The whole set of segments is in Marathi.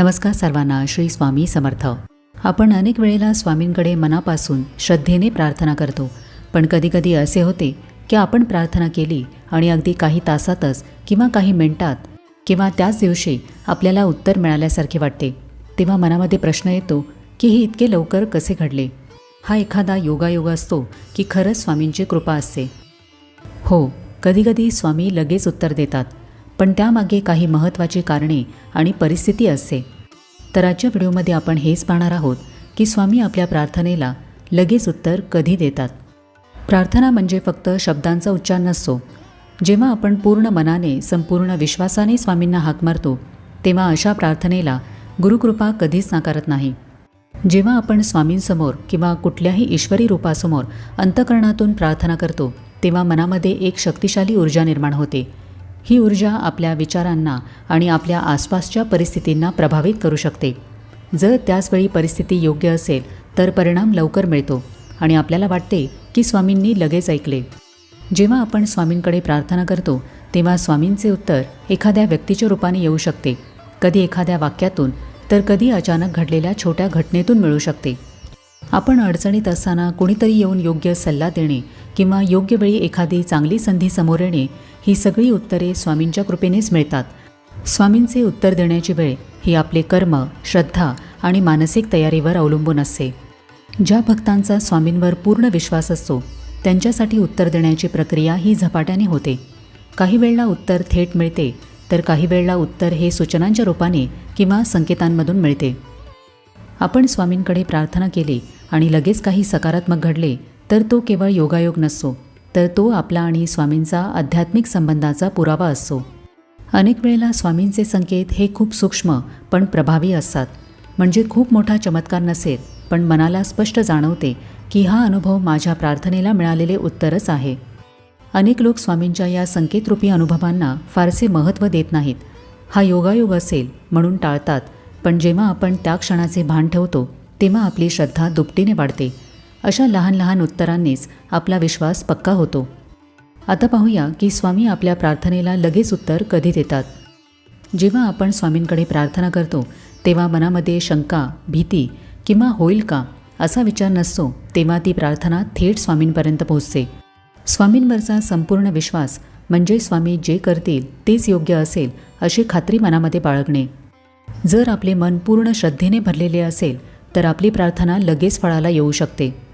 नमस्कार सर्वांना श्री स्वामी समर्थ. आपण अनेक वेळेला स्वामींकडे मनापासून श्रद्धेने प्रार्थना करतो पण कधीकधी असे होते की आपण प्रार्थना केली आणि अगदी काही तासातच किंवा काही मिनिटात किंवा त्याच दिवशी आपल्याला उत्तर मिळाल्यासारखे वाटते. तेव्हा मनामध्ये प्रश्न येतो की हे इतके लवकर कसे घडले? हा एखादा योगायोग असतो की खरंच स्वामींची कृपा असते. हो कधीकधी स्वामी लगेच उत्तर देतात. पण त्यामागे काही महत्त्वाची कारणे आणि परिस्थिती असते. तर आजच्या व्हिडिओमध्ये आपण हेच पाहणार आहोत की स्वामी आपल्या प्रार्थनेला लगेच उत्तर कधी देतात. प्रार्थना म्हणजे फक्त शब्दांचा उच्चार नसतो. जेव्हा आपण पूर्ण मनाने संपूर्ण विश्वासाने स्वामींना हाक मारतो तेव्हा अशा प्रार्थनेला गुरुकृपा कधीच नाकारत नाही. जेव्हा आपण स्वामींसमोर किंवा कुठल्याही ईश्वरी रूपासमोर अंतकरणातून प्रार्थना करतो तेव्हा मनामध्ये एक शक्तिशाली ऊर्जा निर्माण होते. ही ऊर्जा आपल्या विचारांना आणि आपल्या आसपासच्या परिस्थितींना प्रभावित करू शकते. जर त्याचवेळी परिस्थिती योग्य असेल तर परिणाम लवकर मिळतो आणि आपल्याला वाटते की स्वामींनी लगेच ऐकले. जेव्हा आपण स्वामींकडे प्रार्थना करतो तेव्हा स्वामींचे उत्तर एखाद्या व्यक्तीच्या रूपाने येऊ शकते. कधी एखाद्या वाक्यातून तर कधी अचानक घडलेल्या छोट्या घटनेतून मिळू शकते. आपण अडचणीत असताना कोणीतरी येऊन योग्य सल्ला देणे किंवा योग्य वेळी एखादी चांगली संधी समोर येणे ही सगळी उत्तरे स्वामींच्या कृपेनेच मिळतात. स्वामींचे उत्तर देण्याची वेळ ही आपले कर्म श्रद्धा आणि मानसिक तयारीवर अवलंबून असते. ज्या भक्तांचा स्वामींवर पूर्ण विश्वास असतो त्यांच्यासाठी उत्तर देण्याची प्रक्रिया ही झपाट्याने होते. काही वेळेला उत्तर थेट मिळते तर काही वेळेला उत्तर हे सूचनांच्या रूपाने किंवा संकेतांमधून मिळते. आपण स्वामींकडे प्रार्थना केली आणि लगेच काही सकारात्मक घडले तर तो केवळ योगायोग नसतो तर तो आपला आणि स्वामींचा आध्यात्मिक संबंधाचा पुरावा असतो. अनेक वेळेला स्वामींचे संकेत हे खूप सूक्ष्म पण प्रभावी असतात. म्हणजे खूप मोठा चमत्कार नसेल पण मनाला स्पष्ट जाणवते की हा अनुभव माझ्या प्रार्थनेला मिळालेले उत्तरच आहे. अनेक लोक स्वामींच्या या संकेतरूपी अनुभवांना फारसे महत्त्व देत नाहीत. हा योगायोग असेल म्हणून टाळतात पण जेव्हा आपण त्या क्षणाचे भान ठेवतो तेव्हा आपली श्रद्धा दुपटीने वाढते. अशा लहान लहान उत्तरांनीच आपला विश्वास पक्का होतो. आता पाहूया की स्वामी आपल्या प्रार्थनेला लगेच उत्तर कधी देतात. जेव्हा आपण स्वामींकडे प्रार्थना करतो तेव्हा मनामध्ये शंका भीती किंवा होईल का असा विचार नसतो तेव्हा ती प्रार्थना थेट स्वामींपर्यंत पोहोचते. स्वामींवरचा संपूर्ण विश्वास म्हणजे स्वामी जे करतील तेच योग्य असेल अशी खात्री मनामध्ये बाळगणे. जर आपले मन पूर्ण श्रद्धेने भरलेले असेल तर आपली प्रार्थना लगेच फळाला येऊ शकते.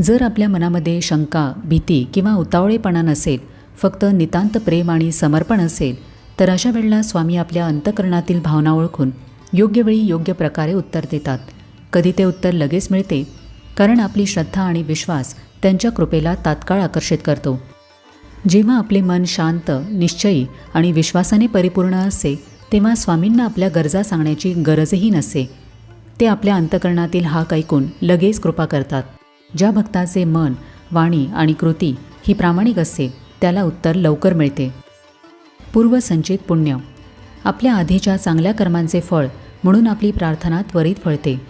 जर आपल्या मनामध्ये शंका भीती किंवा उतावळेपणा नसेल फक्त नितांत प्रेम आणि समर्पण असेल तर अशा वेळेला स्वामी आपल्या अंतकरणातील भावना ओळखून योग्य वेळी योग्य प्रकारे उत्तर देतात. कधी ते उत्तर लगेच मिळते? कारण आपली श्रद्धा आणि विश्वास त्यांच्या कृपेला तात्काळ आकर्षित करतो. जेव्हा आपले मन शांत निश्चयी आणि विश्वासाने परिपूर्ण असते तेव्हा स्वामींना आपल्या गरजा सांगण्याची गरजही नसते. ते आपल्या अंतकरणातील हाक ऐकून लगेच कृपा करतात. ज्या भक्ताचे मन वाणी आणि कृती ही प्रामाणिक असते त्याला उत्तर लवकर मिळते. पूर्वसंचित पुण्य. आपल्या आधीच्या चांगल्या कर्मांचे फळ म्हणून आपली प्रार्थना त्वरित फळते.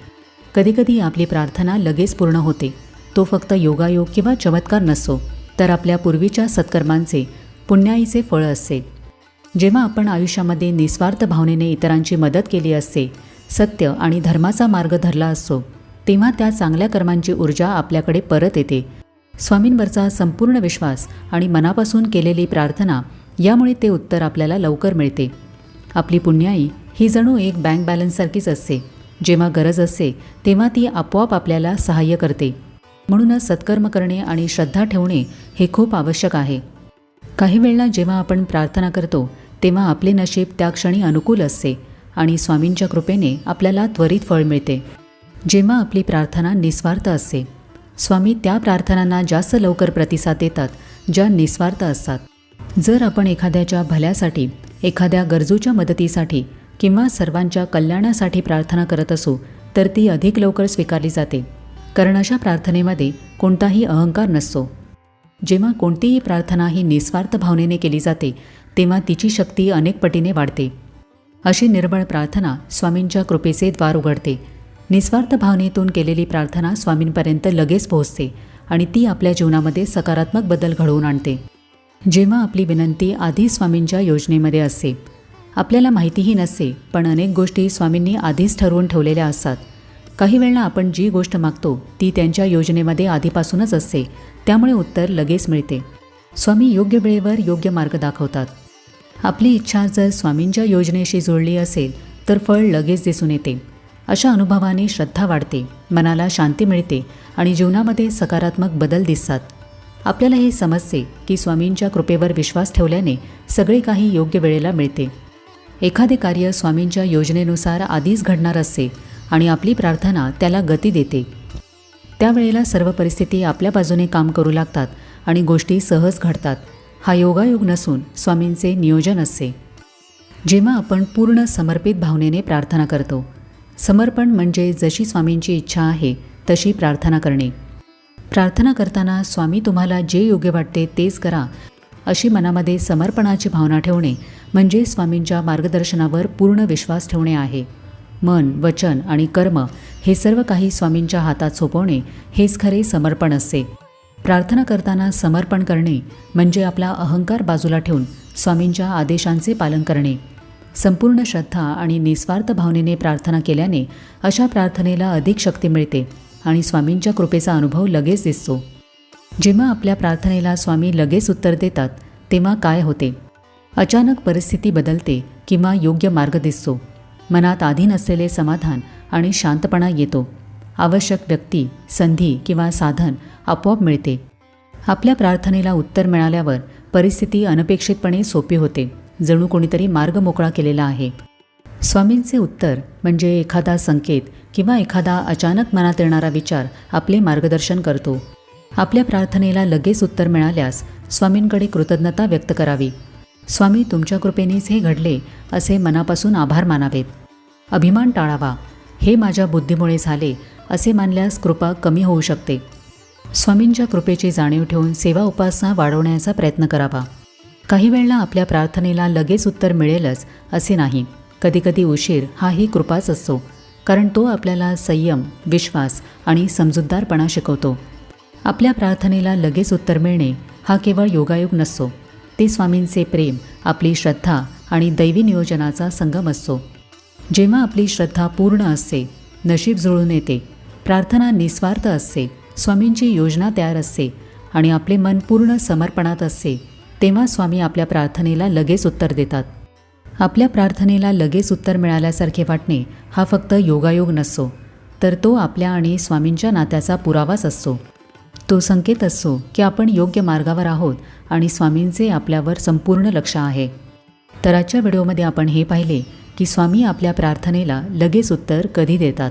कधीकधी आपली प्रार्थना लगेच पूर्ण होते. तो फक्त योगायोग किंवा चमत्कार नसतो तर आपल्या पूर्वीच्या सत्कर्मांचे पुण्याईचे फळ असते. जेव्हा आपण आयुष्यामध्ये निस्वार्थ भावनेने इतरांची मदत केली असते सत्य आणि धर्माचा मार्ग धरला असतो तेव्हा त्या चांगल्या कर्मांची ऊर्जा आपल्याकडे परत येते. स्वामींवरचा संपूर्ण विश्वास आणि मनापासून केलेली प्रार्थना यामुळे ते उत्तर आपल्याला लवकर मिळते. आपली पुण्याई ही जणू एक बँक बॅलन्ससारखीच असते. जेव्हा गरज असते तेव्हा ती आपोआप आपल्याला सहाय्य करते. म्हणूनच सत्कर्म करणे आणि श्रद्धा ठेवणे हे खूप आवश्यक आहे. काही वेळेला जेव्हा आपण प्रार्थना करतो तेव्हा आपले नशीब त्या क्षणी अनुकूल असते. आणि स्वामींच्या कृपेने आपल्याला त्वरित फळ मिळते. जेव्हा आपली प्रार्थना निस्वार्थ असते स्वामी त्या प्रार्थनांना जास्त लवकर प्रतिसाद देतात ज्या निस्वार्थ असतात. जर आपण एखाद्याच्या भल्यासाठी एखाद्या गरजूच्या मदतीसाठी किंवा सर्वांच्या कल्याणासाठी प्रार्थना करत असू तर ती अधिक लवकर स्वीकारली जाते. कारण अशा प्रार्थनेमध्ये कोणताही अहंकार नसतो. जेव्हा कोणतीही प्रार्थना ही निस्वार्थ भावनेने केली जाते तेव्हा तिची शक्ती अनेक पटीने वाढते. अशी निर्बळ प्रार्थना स्वामींच्या कृपेचे द्वार उघडते. निस्वार्थ भावनेतून केलेली प्रार्थना स्वामींपर्यंत लगेच पोहोचते आणि ती आपल्या जीवनामध्ये सकारात्मक बदल घडवून आणते. जेव्हा आपली विनंती आधी स्वामींच्या योजनेमध्ये असते. आपल्याला माहितीही नसते पण अनेक गोष्टी स्वामींनी आधीच ठरवून ठेवलेल्या असतात. काही वेळेला आपण जी गोष्ट मागतो ती त्यांच्या योजनेमध्ये आधीपासूनच असते त्यामुळे उत्तर लगेच मिळते. स्वामी योग्य वेळेवर योग्य मार्ग दाखवतात. आपली इच्छा जर स्वामींच्या योजनेशी जुळली असेल तर फळ लगेच दिसून येते. अशा अनुभवाने श्रद्धा वाढते मनाला शांती मिळते आणि जीवनामध्ये सकारात्मक बदल दिसतात. आपल्याला हे समजते की स्वामींच्या कृपेवर विश्वास ठेवल्याने सगळे काही योग्य वेळेला मिळते. एखादे कार्य स्वामींच्या योजनेनुसार आधीच घडणार असते आणि आपली प्रार्थना त्याला गती देते. त्यावेळेला सर्व परिस्थिती आपल्या बाजूने काम करू लागतात आणि गोष्टी सहज घडतात. हा योगायोग नसून स्वामींचे नियोजन असते. जेव्हा आपण पूर्ण समर्पित भावनेने प्रार्थना करतो समर्पण म्हणजे जशी स्वामींची इच्छा आहे तशी प्रार्थना करणे. प्रार्थना करताना स्वामी तुम्हाला जे योग्य वाटते तेच करा अशी मनामध्ये समर्पणाची भावना ठेवणे म्हणजे स्वामींच्या मार्गदर्शनावर पूर्ण विश्वास ठेवणे आहे. मन वचन आणि कर्म हे सर्व काही स्वामींच्या हातात सोपवणे हेच खरे समर्पण असते. प्रार्थना करताना समर्पण करणे म्हणजे आपला अहंकार बाजूला ठेवून स्वामींच्या आदेशांचे पालन करणे. संपूर्ण श्रद्धा आणि निस्वार्थ भावनेने प्रार्थना केल्याने अशा प्रार्थनेला अधिक शक्ती मिळते आणि स्वामींच्या कृपेचा अनुभव लगेच दिसतो. जेव्हा आपल्या प्रार्थनेला स्वामी लगेच उत्तर देतात तेव्हा काय होते? अचानक परिस्थिती बदलते किंवा योग्य मार्ग दिसतो. मनात आधी नसलेले समाधान आणि शांतपणा येतो. आवश्यक व्यक्ती संधी किंवा साधन आपोआप मिळते. आपल्या प्रार्थनेला उत्तर मिळाल्यावर परिस्थिती अनपेक्षितपणे सोपी होते. जणू कोणीतरी मार्ग मोकळा केलेला आहे. स्वामींचे उत्तर म्हणजे एखादा संकेत किंवा एखादा अचानक मनात येणारा विचार आपले मार्गदर्शन करतो. आपल्या प्रार्थनेला लगेच उत्तर मिळाल्यास स्वामींकडे कृतज्ञता व्यक्त करावी. स्वामी तुमच्या कृपेनेच हे घडले असे मनापासून आभार मानावेत. अभिमान टाळावा. हे माझ्या बुद्धीमुळे झाले असे मानल्यास कृपा कमी होऊ शकते. स्वामींच्या कृपेची जाणीव ठेवून सेवा उपासना वाढवण्याचा प्रयत्न करावा. काही वेळेला आपल्या प्रार्थनेला लगेच उत्तर मिळेलच असे नाही. कधीकधी उशीर हाही कृपाच असतो कारण तो आपल्याला संयम विश्वास आणि समजूतदारपणा शिकवतो. आपल्या प्रार्थनेला लगेच उत्तर मिळणे हा केवळ योगायोग नसतो. ते स्वामींचे प्रेम आपली श्रद्धा आणि दैवी नियोजनाचा संगम असतो. जेव्हा आपली श्रद्धा पूर्ण असते नशीब जुळून येते प्रार्थना निस्वार्थ असते स्वामींची योजना तयार असते आणि आपले मन पूर्ण समर्पणात असते तेव्हा स्वामी आपल्या प्रार्थनेला लगेच उत्तर देतात. आपल्या प्रार्थनेला लगेच उत्तर मिळाल्यासारखे वाटणे हा फक्त योगायोग नसतो तर तो आपल्या आणि स्वामींच्या नात्याचा पुरावाच असतो. तो संकेत असतो की आपण योग्य मार्गावर आहोत आणि स्वामींचे आपल्यावर संपूर्ण लक्ष आहे. तर आजच्या व्हिडिओमध्ये आपण हे पाहिले की स्वामी आपल्या प्रार्थनेला लगेच उत्तर कधी देतात.